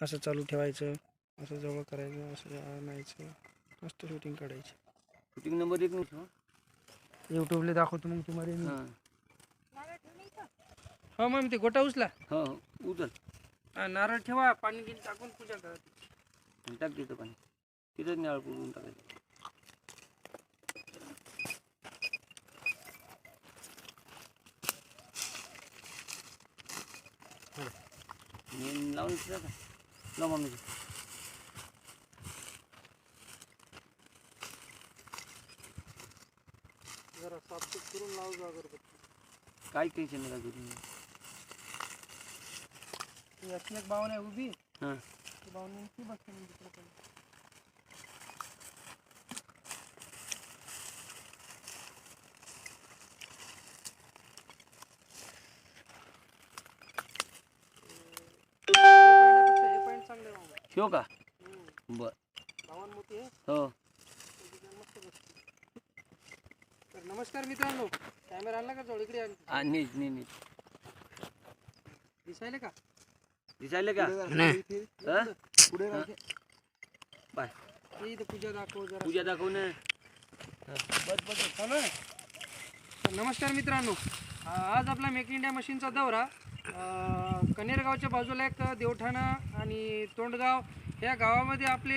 असं चालू ठेवायचं असं जवळ करायचं असं आणायचं मस्त शूटिंग काढायची. शूटिंग नंबर एक नाही यूट्यूबला दाखवतो मग तुम्हाला मी. हां. हो मग ते गोटा उचला. हो उचल. हा, नारळ ठेवा पाणी गिन टाकून पूजा करा टाक तिथं पाणी. तिथंच नाळ पुरून टाकायचं. लावून ठेवा का? लाव मम्मीची जरा साफसूफ करून लावू जा अगरबत्ती काय टेन्शन तुम्ही यातली एक बावण आहे उभी. हां. ती बावणी ती बसते मग दुसरं काही. हे पाण्यापेक्षा हे पाणी चांगलं आहे बाबा. ठेव का. बर. हो. तर नमस्कार मित्रांनो. कॅमेरा आणला का जवळ इकडे आण. हा नीट नीट नीट. दिसायले का? दिसायले का? हा? हा. बाय. हे इथं पूजा दाखव जरा. पूजा दाखव ना. बस बस चालू आहे तर नमस्कार मित्रांनो. आज आपला मेक इंडिया मशीनचा दौरा. कनेरगावच्या बाजूला एक देवठाणा आणि तोंडगाव. या गावामध्ये आपले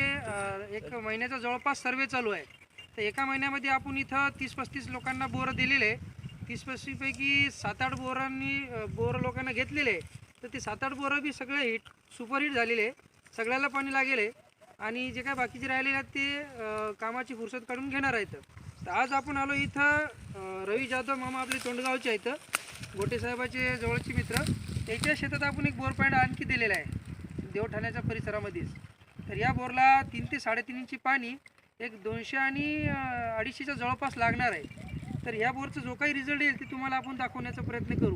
एक महिन्याचा जवळपास सर्वे चालू आहे. तर एका महिन्यामध्ये आपण इथं तीस पस्तीस लोकांना बोरं दिलेले आहे. तीस पस्तीसपैकी सात आठ बोरांनी बोरं बोर लोकांना घेतलेले तर ते सात आठ बोरं बी सगळे हिट सुपरहिट झालेले सगळ्याला पाणी लागेले आणि जे काय बाकीचे राहिलेले आहेत ते कामाची फुरसत काढून घेणार आहेत. तर आज आपण आलो इथं रवी जाधव मामा आपले तोंडगावचे आहेत. गोटेसाहेबाचे जवळचे मित्र. त्याच्या शेतात आपण एक बोर पॉईंट आणखी दिलेला आहे. देवठाण्याच्या परिसरामध्येच. तर या बोरला तीन ते साडेतीन इंची पाणी एक दोनशे आणि अडीचशेच्या जवळपास लागणार आहे. तर ह्या बोरचा जो काही रिझल्ट येईल ते तुम्हाला आपण दाखवण्याचा प्रयत्न करू.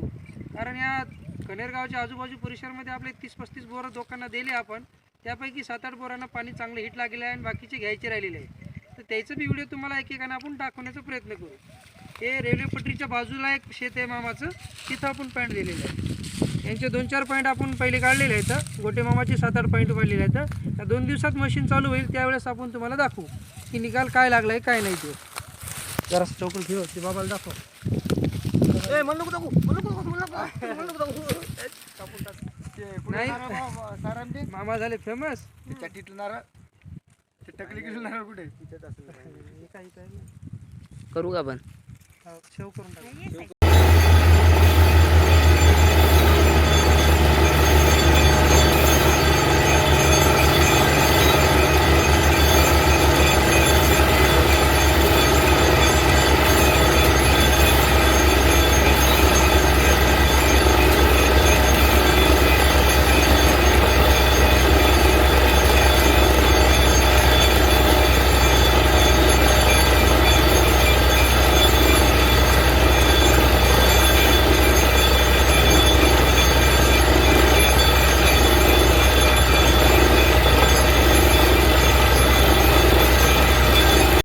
कारण या कनेरगावच्या आजूबाजू परिसरामध्ये आपले तीस पस्तीस बोरं लोकांना दिले आपण. त्यापैकी सात आठ बोरांना पाणी चांगलं हिट लागलेलं आहे आणि बाकीचे घ्यायचे राहिलेले आहे. तर त्याचं बी व्हिडिओ तुम्हाला एकेकाने आपण दाखवण्याचा प्रयत्न करू. हे रेल्वे पटरीच्या बाजूला एक शेत आहे मामाचं. तिथं आपण पॉईंट दिलेलं आहे. यांचे दोन चार पॉईंट आपण पहिले काढलेले आहेत. गोटे मामाचे सात आठ पॉईंट काढलेले आहेत. त्या दोन दिवसात मशीन चालू होईल त्यावेळेस आपण तुम्हाला दाखवू की निकाल काय लागला आहे काय नाही ते. जरा चौकल ठेव ते बाबाला दाखव. ए म्हणू नको दाखवू म्हणू नको दाखवू, म्हणू नाही मामा झाले फेमस करू का आपण? सेव करून टाक.